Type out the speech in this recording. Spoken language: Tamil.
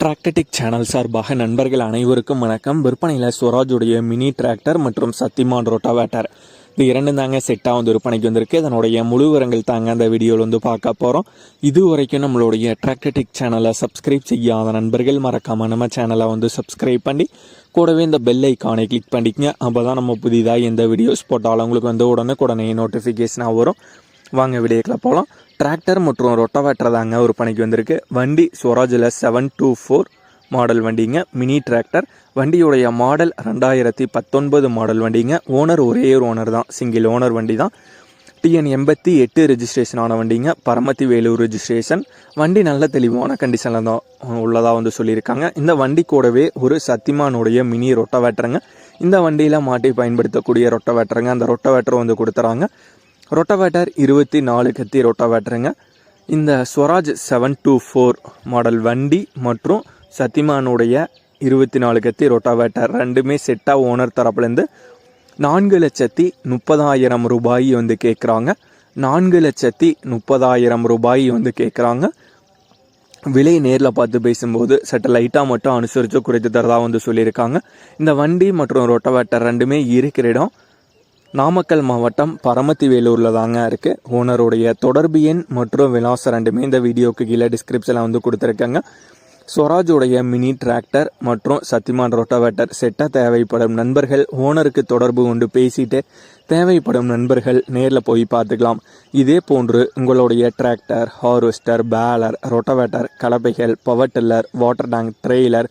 டிராக்டடிக் சேனல் சார்பாக நண்பர்கள் அனைவருக்கும் வணக்கம். விற்பனையில் ஸ்வராஜுடைய மினி டிராக்டர் மற்றும் சத்திமான் ரோட்டாவேட்டர் இது இரண்டும் தாங்க செட்டாக வந்து விற்பனைக்கு வந்திருக்கு. அதனுடைய முழு விவரங்கள் தாங்க அந்த வீடியோவில் வந்து பார்க்க போகிறோம் இது வரைக்கும் நம்மளுடைய டிராக்டடிக் சேனலை சப்ஸ்கிரைப் செய்யாத நண்பர்கள் மறக்காமல் நம்ம சேனலை வந்து சப்ஸ்கிரைப் பண்ணி கூடவே இந்த பெல் ஐக்கானை கிளிக் பண்ணிக்கங்க. அப்போ தான் நம்ம புதிதாக எந்த வீடியோஸ் போட்டாலும் உங்களுக்கு வந்து உடனே உடனே நோட்டிஃபிகேஷனாக வரும். வாங்க விடியக்கில் போகலாம். டிராக்டர் மற்றும் ரொட்டவேட்டர் தாங்க ஒரு பணிக்கு வந்திருக்கு. வண்டி ஸ்வராஜில் செவன் டூ ஃபோர் மாடல் வண்டிங்க. மினி டிராக்டர் வண்டியுடைய மாடல் ரெண்டாயிரத்தி பத்தொன்பது மாடல் வண்டிங்க. ஓனர் ஒரே ஒரு ஓனர் தான். சிங்கிள் ஓனர் வண்டி தான் டிஎன் எண்பத்தி எட்டு ரெஜிஸ்ட்ரேஷன் ஆன வண்டிங்க. பரமத்தி வேலூர் ரெஜிஸ்ட்ரேஷன் வண்டி நல்ல தெளிவான கண்டிஷனில் தான் உள்ளதாக வந்து சொல்லியிருக்காங்க. இந்த வண்டி கூடவே ஒரு சத்திமானுடைய மினி ரொட்டவேட்டருங்க இந்த வண்டியில் மாட்டி பயன்படுத்தக்கூடிய ரொட்டவேட்டருங்க அந்த ரொட்டவேட்டர் வந்து கொடுத்துறாங்க. ரொட்டவேட்டர் இருபத்தி நாலு கத்தி ரொட்டவேட்டருங்க. இந்த Swaraj seven two four model வண்டி மற்றும் சத்திமானுடைய இருபத்தி நாலு கத்தி ரொட்டாவேட்டர் ரெண்டுமே செட்டாக ஓனர் தரப்புலேருந்து நான்கு லட்சத்தி முப்பதாயிரம் ரூபாய் வந்து கேட்குறாங்க நான்கு லட்சத்தி முப்பதாயிரம் ரூபாய் வந்து கேட்குறாங்க விலை நேரில் பார்த்து பேசும்போது சட்ட லைட்டாக மட்டும் அனுசரித்து குறைத்து தரதாக வந்து சொல்லியிருக்காங்க. இந்த வண்டி மற்றும் ரொட்டவேட்டர் ரெண்டுமே இருக்கிற இடம் நாமக்கல் மாவட்டம் பரமத்தி வேலூரில் தாங்க இருக்குது ஓனருடைய தொடர்பு எண் மற்றும் விலாசம் ரெண்டுமே இந்த வீடியோக்கு கீழே டிஸ்கிரிப்ஷனில் வந்து கொடுத்துருக்கேங்க. ஸ்வராஜுடைய மினி டிராக்டர் மற்றும் சத்திமான் ரோட்டோவேட்டர் செட்டாக தேவைப்படும் நண்பர்கள் ஓனருக்கு தொடர்பு கொண்டு பேசிட்டு தேவைப்படும் நண்பர்கள் நேரில் போய் பார்த்துக்கலாம். இதே போன்று உங்களுடைய tractor harvester baler rotavator கலப்பைகள் power tiller water tank trailer